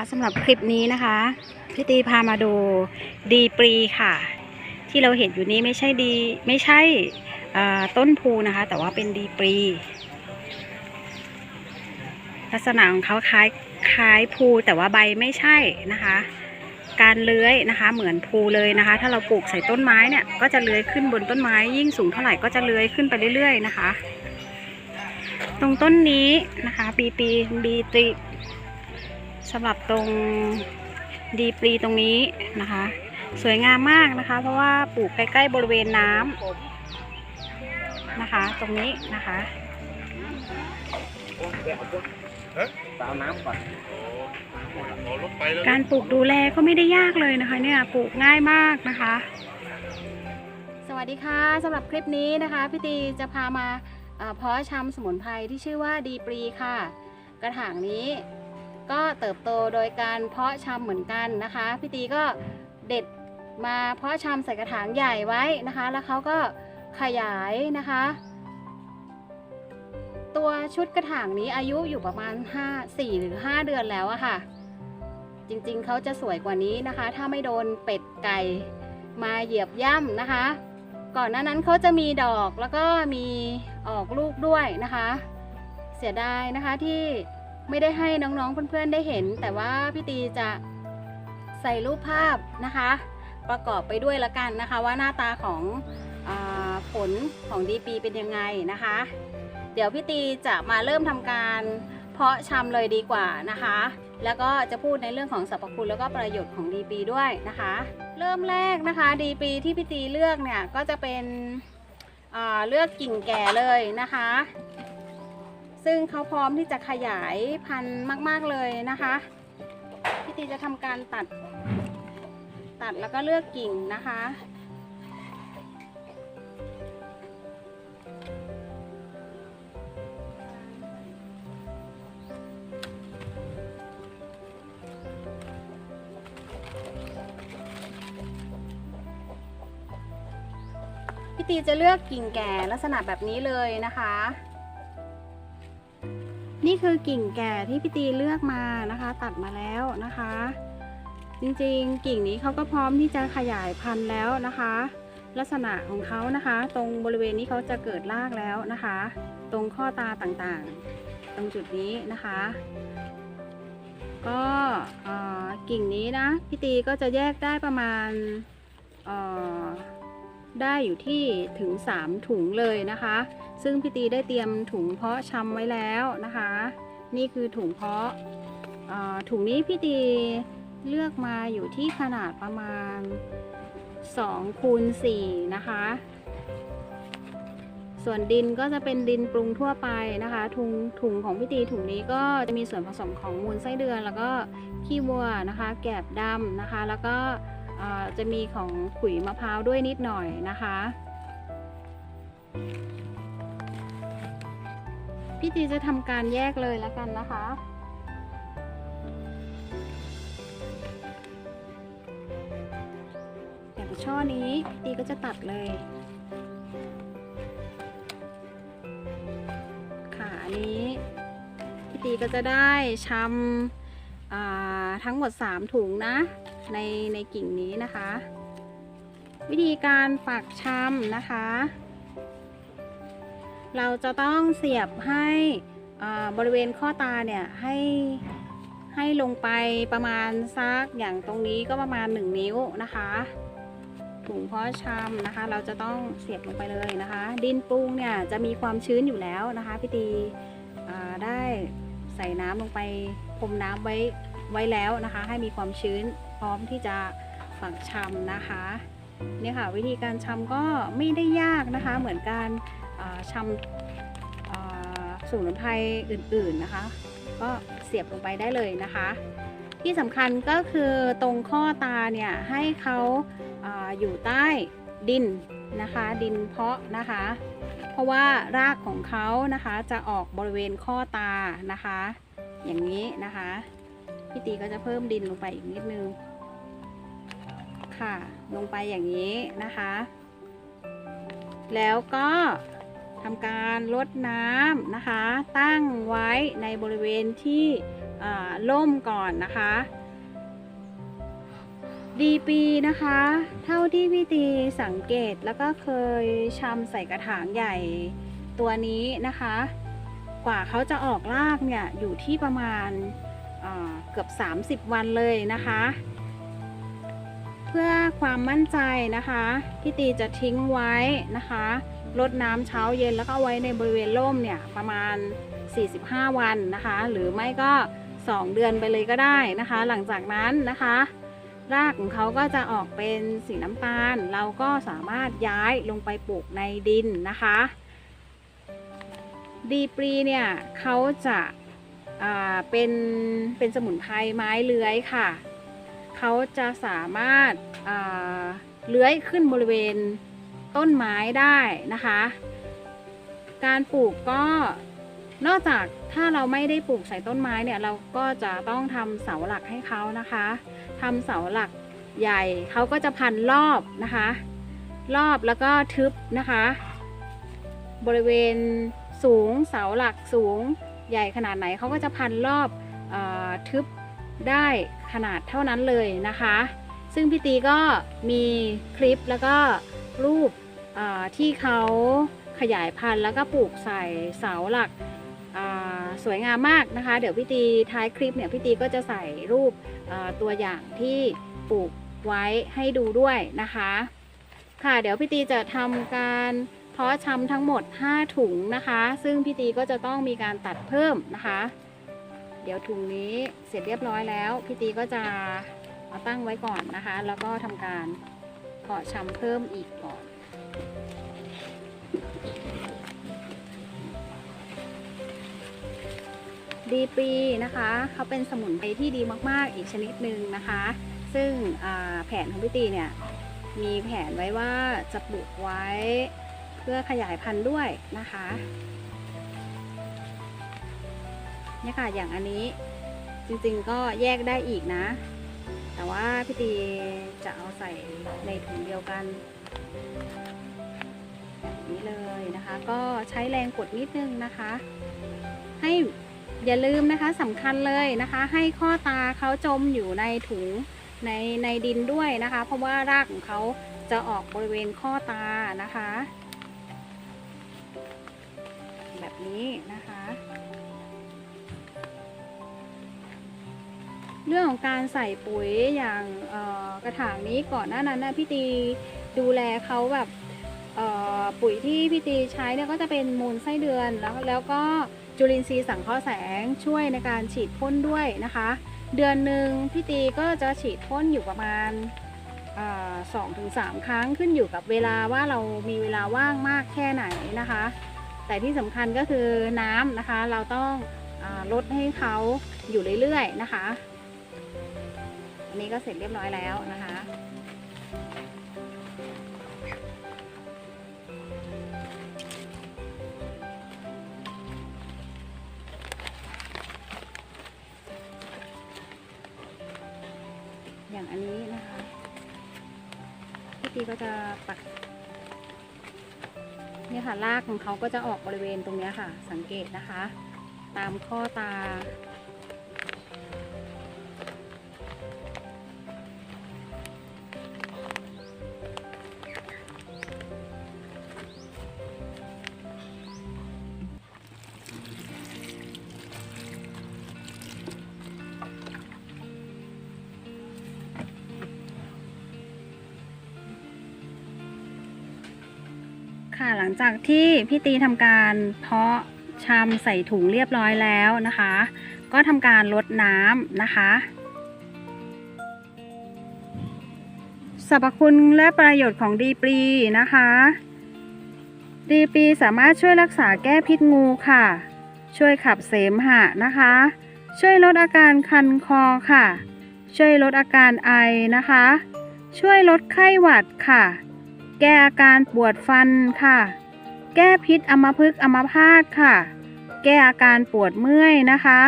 ค่ะสำหรับคลิปนี้นะคะพี่ตีพามาดูดีปรีค่ะ ที่เราเห็นอยู่นี้ไม่ใช่ดีไม่ใช่ต้นพูนะคะ แต่ว่าเป็นดีปรี ลักษณะของเขาคล้ายคล้ายพูแต่ว่าใบไม่ใช่นะคะ การเลื้อยนะคะ เหมือนพูเลยนะคะ ถ้าเราปลูกใส่ต้นไม้เนี่ยก็จะเลื้อยขึ้นบนต้นไม้ ยิ่งสูงเท่าไหร่ก็จะเลื้อยขึ้นไปเรื่อย ๆ นะคะ ตรงต้นนี้นะคะปีปีบีตรี สำหรับตรงดีปรีตรงนี้นะคะ สวยงามมากนะคะ เพราะว่าปลูกใกล้ๆบริเวณน้ำนะคะ ตรงนี้นะคะตามน้ำก่อนการปลูกดูแลก็ไม่ได้ยากเลยนะคะ เนี่ยปลูกง่ายมากนะคะ สวัสดีค่ะสำหรับคลิปนี้นะคะพี่ตีจะพามาเอ่อเพาะชำสมุนไพรที่ชื่อว่าดีปรีค่ะ กระถางนี้ ก็เติบโตโดยการเพาะชำเหมือนกันนะคะพี่ตีก็เด็ดมาเพาะชำใส่กระถางใหญ่ไว้นะคะ แล้วเขาก็ขยายนะคะ ตัวชุดกระถางนี้อายุอยู่ประมาณ 5 4 หรือ 5 เดือนแล้วอะค่ะ จริงๆเขาจะสวยกว่านี้นะคะ ถ้าไม่โดนเป็ดไก่มาเหยียบย่ำนะคะ ก่อนหน้านั้นเขาจะมีดอกแล้วก็มีออกลูกด้วยนะคะ เสียดายนะคะที่ ไม่ได้ให้น้องๆเพื่อนๆได้เห็น แต่ว่าพี่ตีจะใส่รูปภาพนะคะ ประกอบไปด้วยละกันนะคะ ว่าหน้าตาของอผลของดีปีเป็นยังไงนะคะ เดี๋ยวพี่ตีจะมาเริ่มทำการเพาะชำเลยดีกว่านะคะ แล้วก็จะพูดในเรื่องของสรรพคุณแล้วก็ประโยชน์ของดีปีด้วยนะคะ เริ่มแรกนะคะดีปีที่พี่ตีเลือกเนี่ยก็จะเป็นเลือกกิ่งแก่เลยนะคะ ซึ่งเขาพร้อมที่จะขยายพันธุ์มาก ๆเลยนะคะพี่ตีจะทำการตัด ตัดแล้วก็เลือกกิ่งนะคะพี่ตีจะเลือกกิ่งแก่ลักษณะแบบนี้เลยนะคะ นี่คือกิ่งแก่ที่พี่ตีเลือกมานะคะ ตัดมาแล้วนะคะ จริงๆ กิ่งนี้เขาก็พร้อมที่จะขยายพันธุ์แล้วนะคะ ลักษณะของเขานะคะ ตรงบริเวณนี้เขาจะเกิดรากแล้วนะคะ ตรงข้อตาต่างๆ ตรงจุดนี้นะคะ ก็เอ่อกิ่งนี้นะพี่ตีก็จะแยกได้ประมาณเอ่อ ได้อยู่ที่ถึง 3 ถุงเลยนะคะ ซึ่งพี่ตีได้เตรียมถุงเพาะชำไว้แล้วนะคะ นี่คือถุงเพาะถุงนี้พี่ตีเลือกมาอยู่ที่ขนาดประมาณ2คูณ4นะคะ ส่วนดินก็จะเป็นดินปรุงทั่วไปนะคะถุงถุงของพี่ตีถุงนี้ก็จะมีส่วนผสมของมูลไส้เดือน แล้วก็ขี้วัวนะคะ แกบดำนะคะ แล้วก็ จะมีของขุยมะพร้าวด้วยนิดหน่อยนะคะ พี่ตีจะทำการแยกเลยแล้วกันนะคะอย่างช่อนี้พี่ตีก็จะตัดเลยค่ะอันนี้พี่ตีก็จะได้ชำทั้งหมด 3 ถุงนะ ในในกิ่งนี้นะคะ วิธีการปักชำนะคะ เราจะต้องเสียบให้บริเวณข้อตาเนี่ยให้ให้ลงไปประมาณซักอย่างตรงนี้ก็ประมาณ 1 นิ้วนะคะถุงเพาะชำนะคะ เราจะต้องเสียบลงไปเลยนะคะ ดินปรุงเนี่ยจะมีความชื้นอยู่แล้วนะคะพี่ตีได้ใส่น้ำลงไปพรมน้ำไว้ไว้แล้วนะคะ ให้มีความชื้น พร้อมที่จะฝังชำนะคะนี่ค่ะวิธีการชำก็ไม่ได้ยากนะคะ เหมือนการชำอ่าสมุนไพรอื่นๆนะคะ ก็เสียบลงไปได้เลยนะคะ ที่สำคัญก็คือตรงข้อตาเนี่ยให้เขาอาอยู่ใต้ดินนะคะ ดินเพาะนะคะ เพราะว่ารากของเขานะคะจะออกบริเวณข้อตานะคะ อย่างนี้นะคะพี่ตีก็จะเพิ่มดินลงไปอีกนิดนึง ค่ะ ลงไปอย่างนี้นะคะ แล้วก็ทำการลดน้ำนะคะ ตั้งไว้ในบริเวณที่อ่าล่มก่อนนะคะ ดีปีนะคะ เท่าที่พี่ตีสังเกตแล้วก็เคยชำใส่กระถางใหญ่ตัวนี้นะคะ กว่าเขาจะออกรากเนี่ยอยู่ที่ประมาณอ่าเกือบ 30 วันเลยนะคะ เพื่อความมั่นใจนะคะพี่ตีจะทิ้งไว้นะคะรดน้ำเช้าเย็นแล้วก็เอาไว้ในบริเวณร่มเนี่ยประมาณ 45 วันนะคะ หรือไม่ก็ 2 เดือนไปเลยก็ได้นะคะ หลังจากนั้นนะคะ รากของเขาก็จะออกเป็นสีน้ำตาล เราก็สามารถย้ายลงไปปลูกในดินนะคะดีปรีเนี่ยเขาจะเป็นเป็นสมุนไพรไม้เลื้อยค่ะ เขาจะสามารถาเลื้อยขึ้นบริเวณต้นไม้ได้นะคะ การปลูกก็นอกจากถ้าเราไม่ได้ปลูกใส่ต้นไม้เนี่ยเราก็จะต้องทำเสาหลักให้เขานะคะทำเสาหลักใหญ่เขาก็จะพันรอบนะคะ รอบแล้วก็ทึบนะคะ บริเวณสูงเสาหลักสูงใหญ่ขนาดไหนเขาก็จะพันรอบออทึบ ได้ขนาดเท่านั้นเลยนะคะ ซึ่งพี่ตีก็มีคลิปแล้วก็รูปที่เขาขยายพันธุ์แล้วก็ปลูกใส่เสาหลักสวยงามมากนะคะ เดี๋ยวพี่ตีท้ายคลิปเนี่ยพี่ตีก็จะใส่รูปตัวอย่างที่ปลูกไว้ให้ดูด้วยนะคะ ค่ะเดี๋ยวพี่ตีจะทำการเพาะชำทั้งหมด 5 ถุงนะคะ ซึ่งพี่ตีก็จะต้องมีการตัดเพิ่มนะคะ เดี๋ยวถุงนี้เสร็จเรียบร้อยแล้ว พี่ตีก็จะเอาตั้งไว้ก่อนนะคะ แล้วก็ทำการเพาะชำเพิ่มอีกก่อนดีปรีนะคะเขาเป็นสมุนไพรที่ดีมาก ๆ อีกชนิดหนึ่งนะคะ ซึ่งแผนของพี่ตีเนี่ยมีแผนไว้ว่าจะปลูกไว้เพื่อขยายพันธุ์ด้วยนะคะ เนี่ยค่ะอย่างอันนี้จริงๆก็แยกได้อีกนะ แต่ว่าพี่ตีจะเอาใส่ในถุงเดียวกันแบบนี้เลยนะคะ ก็ใช้แรงกดนิดนึงนะคะ ให้อย่าลืมนะคะสำคัญเลยนะคะ ให้ข้อตาเขาจมอยู่ในถุงในในดินด้วยนะคะ เพราะว่ารากของเขาจะออกบริเวณข้อตานะคะ แบบนี้นะคะ เรื่องของการใส่ปุ๋ยอย่างกระถางนี้ก่อนหน้านั้นนะพี่ตีดูแลเขาแบบปุ๋ยที่พี่ตีใช้เนี่ยก็จะเป็นมูลไส้เดือนแล้วแล้วก็จุลินทรีย์สังเคราะห์แสงช่วยในการฉีดพ่นด้วยนะคะ เดือนหนึ่งพี่ตีก็จะฉีดพ่นอยู่ประมาณสองถึงสามครั้งขึ้นอยู่กับเวลาว่าเรามีเวลาว่างมากแค่ไหนนะคะ แต่ที่สำคัญก็คือน้ำนะคะ เราต้องอลดให้เขาอยู่เรื่อยๆนะคะ อันนี้ก็เสร็จเรียบร้อยแล้วนะคะอย่างอันนี้นะคะพี่ตีก็จะปักเนี่ยค่ะรากของเขาก็จะออกบริเวณตรงนี้ค่ะ สังเกตนะคะ ตามข้อตา ค่ะ หลังจากที่พี่ตีทำการเพาะชำใส่ถุงเรียบร้อยแล้วนะคะ ก็ทำการลดน้ำนะคะสรรพคุณและประโยชน์ของดีปรีนะคะ ดีปรีสามารถช่วยรักษาแก้พิษงูค่ะ ช่วยขับเสมหะนะคะ ช่วยลดอาการคันคอค่ะ ช่วยลดอาการไอนะคะ ช่วยลดไข้หวัดค่ะ แก้อาการปวดฟันค่ะ แก้พิษอมพฤกอมพาตค่ะ แก้อาการปวดเมื่อยนะคะ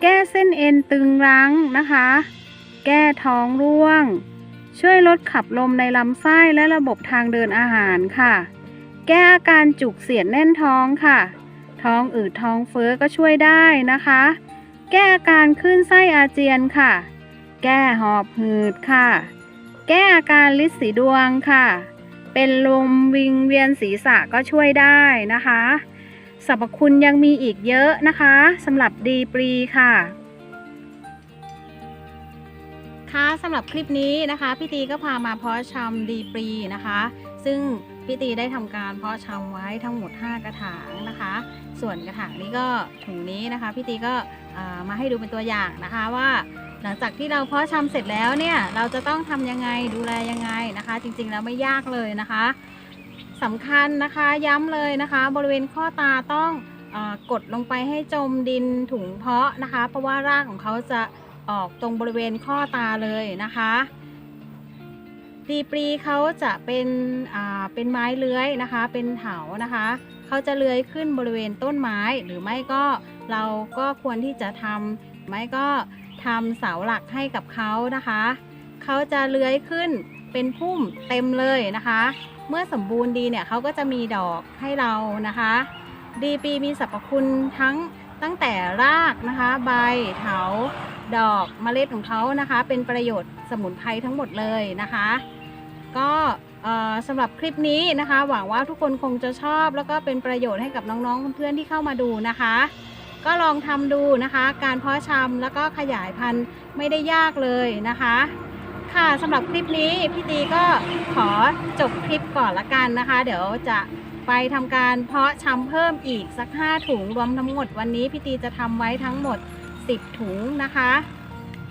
แก้เส้นเอ็นตึงรั้งนะคะ แก้ท้องร่วง ช่วยลดขับลมในลำไส้และระบบทางเดินอาหารค่ะ แก้อาการจุกเสียดแน่นท้องค่ะ ท้องอืดท้องเฟ้อก็ช่วยได้นะคะ แก้อาการคลื่นไส้อาเจียนค่ะ แก้หอบหืดค่ะ แก้อาการลิดสีดวงค่ะ เป็นลมวิงเวียนศีรษะก็ช่วยได้นะคะสรรพคุณยังมีอีกเยอะนะคะสำหรับดีปรีค่ะ ค่ะสำหรับคลิปนี้นะคะพี่ตีก็พามาเพาะชำดีปรีนะคะ ซึ่งพี่ตีได้ทำการเพาะชำไว้ทั้งหมด 5 กระถางนะคะ ส่วนกระถางนี้ก็ถุงนี้นะคะพี่ตีก็มาให้ดูเป็นตัวอย่างนะคะว่า หลังจากที่เราเพาะชำเสร็จแล้วเนี่ยเราจะต้องทำยังไงดูแลยังไงนะคะ จริงๆแล้วไม่ยากเลยนะคะสำคัญนะคะย้ำเลยนะคะ บริเวณข้อตาต้องอกดลงไปให้จมดินถุงเพาะนะคะ เพราะว่ารากของเขาจะออกตรงบริเวณข้อตาเลยนะคะดีปรีเขาจะเป็นอ่าเป็นไม้เลื้อยนะคะ เป็นเถานะคะเขาจะเลื้อยขึ้นบริเวณต้นไม้หรือไม่ก็เราก็ควรที่จะทำไม่ก็ ทำเสาหลักให้กับเขานะคะ เขาจะเลื้อยขึ้นเป็นพุ่มเต็มเลยนะคะ เมื่อสมบูรณ์ดีเนี่ยเขาก็จะมีดอกให้เรานะคะ ดีปีมีสรรพคุณทั้งตั้งแต่รากนะคะ ใบเถาดอกเมล็ดของเขานะคะ เป็นประโยชน์สมุนไพรทั้งหมดเลยนะคะ ก็สำหรับคลิปนี้นะคะ หวังว่าทุกคนคงจะชอบ แล้วก็เป็นประโยชน์ให้กับน้องๆเพื่อนที่เข้ามาดูนะคะ ก็ลองทำดูนะคะ การเพาะชำแล้วก็ขยายพันธุ์ไม่ได้ยากเลยนะคะ ค่ะสำหรับคลิปนี้พี่ตีก็ขอจบคลิปก่อนละกันนะคะ เดี๋ยวจะไปทำการเพาะชำเพิ่มอีกสัก 5 ถุงรวมทั้งหมดวันนี้พี่ตีจะทำไว้ทั้งหมด 10 ถุงนะคะ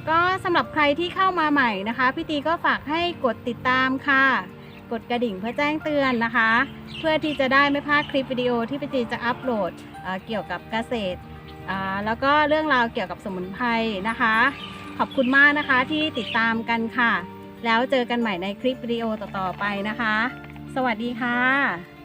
ก็สำหรับใครที่เข้ามาใหม่นะคะ พี่ตีก็ฝากให้กดติดตามค่ะ กดกระดิ่งเพื่อแจ้งเตือนนะคะ เพื่อที่จะได้ไม่พลาดคลิปวิดีโอที่พี่ตีจะอัปโหลดเเกี่ยวกับเกษตร แล้วก็เรื่องราวเกี่ยวกับสมุนไพรนะคะ ขอบคุณมากนะคะที่ติดตามกันค่ะ แล้วเจอกันใหม่ในคลิปวิดีโอต่อๆไปนะคะ สวัสดีค่ะ